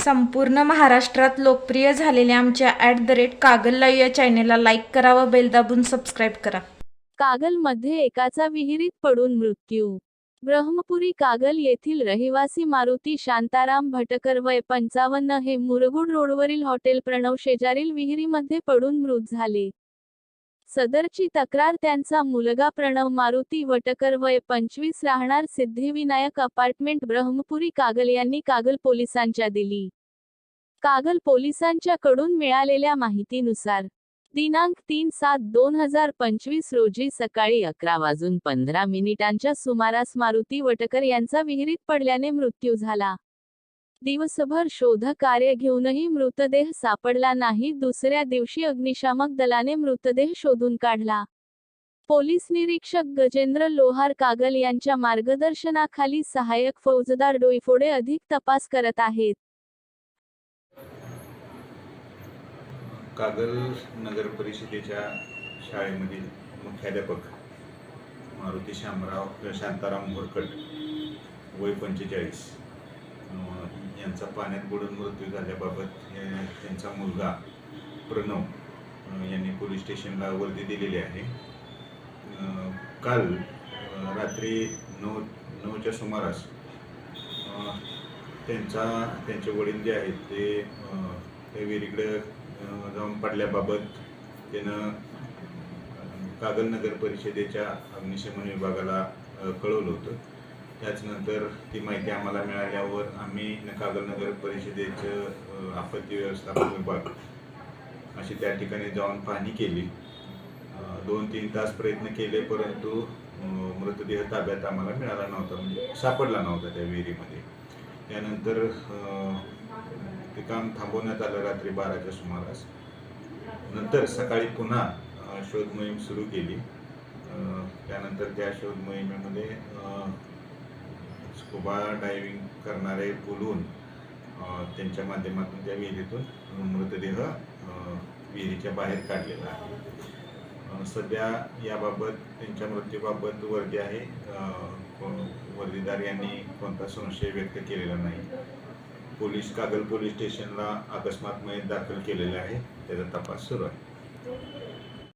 संपूर्ण महाराष्ट्रात लोकप्रिय झालेल्या आमच्या at the rate Kagal live या चॅनेलला लाईक करा व बेल दाबून सबस्क्राईब करा. कागलमध्ये एकाचा विहिरीत पडून मृत्यू. ब्रह्मपुरी कागल येथील रहिवासी मारुती शांताराम भटकर वय पंचावन्न हे मुरगुड रोडवरील हॉटेल प्रणव शेजारील विहिरीमध्ये पडून मृत झाले. सदरची तक्रार त्यांचा मुलगा प्रणव मारुती वटकर वय पंचवीस राहणार सिद्धिविनायक अपार्टमेंट ब्रह्मपुरी कागल यांनी कागल पोलिसांच्या दिली. कागल पोलिसांच्या कडून मिळालेल्या माहितीनुसार दिनांक तीन सात दोन हजार पंचवीस रोजी सकाळी अकरा वाजून पंधरा मिनिटांच्या सुमारास मारुती वटकर यांचा विहिरीत पडल्याने मृत्यू झाला. दिवसभर शोध कार्य घेऊनही मृतदेह सापडला नाही. दुसऱ्या दिवशी अग्निशामक दलाने मृतदेह शोधून काढला. पोलीस निरीक्षक गजेंद्र लोहार कागल यांच्या मार्गदर्शनाखाली सहाय्यक फौजदार डोईफोडे अधिक तपास करत आहेत. कागल नगर परिषदेच्या शाळेमधील मुख्याध्यापक मारुती शामराव शांताराम भोरकट वय पंचेचाळीस. यांचा पाण्यात बुडून मृत्यू झाल्याबाबत त्यांचा मुलगा प्रणव यांनी पोलीस स्टेशनला वर्दी दिलेली आहे. काल रात्री नऊ नऊच्या सुमारास त्यांचा त्यांचे वडील जे आहेत ते अं, विहिरीकडे जाऊन पडल्याबाबत त्यानं कागल नगर परिषदेच्या अग्निशमन विभागाला कळवलं होतं. त्याचनंतर ती माहिती आम्हाला मिळाल्यावर आम्ही न- कागल नगर परिषदेचं आपत्ती व्यवस्थापन विभाग अशी त्या ठिकाणी जाऊन पाहणी केली. दोन तीन तास प्रयत्न केले परंतु मृतदेह ताब्यात आम्हाला मिळाला नव्हता म्हणजे सापडला नव्हता त्या विहिरीमध्ये. त्यानंतर ते काम थांबवण्यात आलं रात्री बाराच्या सुमारास. नंतर सकाळी पुन्हा शोध मोहीम सुरू केली. त्यानंतर त्या शोध मोहिमेमध्ये स्कुबा डायविंग करणारे बोलून त्यांच्या माध्यमातून त्या विहिरीतून मृतदेह विहिरीच्या बाहेर काढलेला आहे. सध्या याबाबत त्यांच्या मृत्यूबाबत वर्दी आहे. वर्दीदार यांनी कोणता संशय व्यक्त केलेला नाही. पोलीस कागल पोलीस स्टेशनला अकस्मात मयत दाखल केलेले आहे. त्याचा तपास सुरू आहे.